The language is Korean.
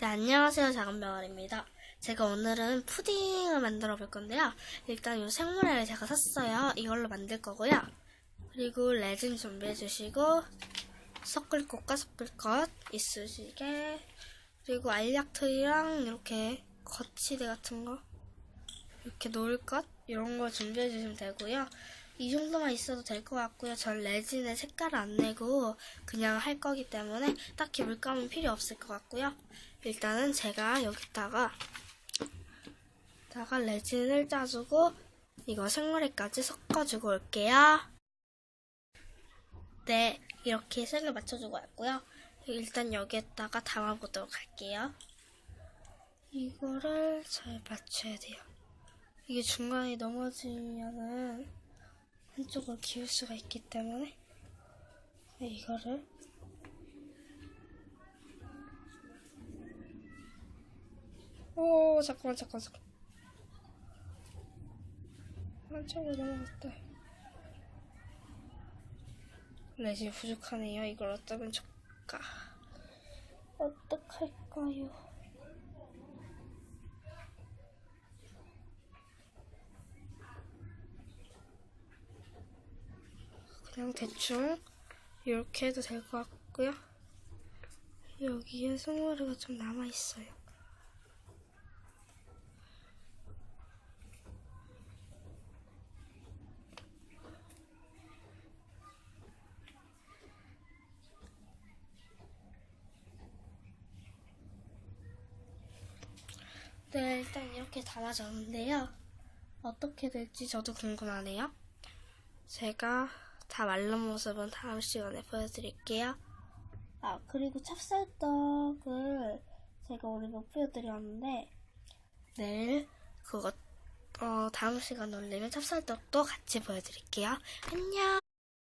네, 안녕하세요. 작은병아리입니다. 제가 오늘은 푸딩을 만들어 볼 건데요. 일단 이 생물을 제가 샀어요. 이걸로 만들 거고요. 그리고 레진 준비해 주시고, 섞을 것과 섞을 것 있으시게, 그리고 알약틀이랑 이렇게 거치대 같은 거, 이렇게 놓을 것, 이런 거 준비해 주시면 되고요. 이 정도만 있어도 될 것 같고요. 전 레진에 색깔을 안 내고 그냥 할 거기 때문에 딱히 물감은 필요 없을 것 같고요. 일단은 제가 여기다가 다가 레진을 짜주고 이거 생물에까지 섞어주고 올게요. 네, 이렇게 색을 맞춰주고 왔고요. 일단 여기에다가 담아보도록 할게요. 이거를 잘 맞춰야 돼요. 이게 중간에 넘어지면은 한쪽으로 기울 수가 있기 때문에 이거를 오 잠깐만 잠깐만 잠깐 한쪽으로 넘어갔다. 레진 부족하네요. 이걸 어쩌면 좋을까? 어떡할까요 그냥 대충 이렇게 해도 될 것 같고요. 여기에 손머리가 좀 남아 있어요. 네, 일단 이렇게 담아졌는데요. 어떻게 될지 저도 궁금하네요. 제가 다 말른 모습은 다음 시간에 보여드릴게요. 아, 그리고 찹쌀떡을 제가 오늘 못 보여드렸는데, 내일 그거, 어, 다음 시간 올리면 찹쌀떡도 같이 보여드릴게요. 안녕!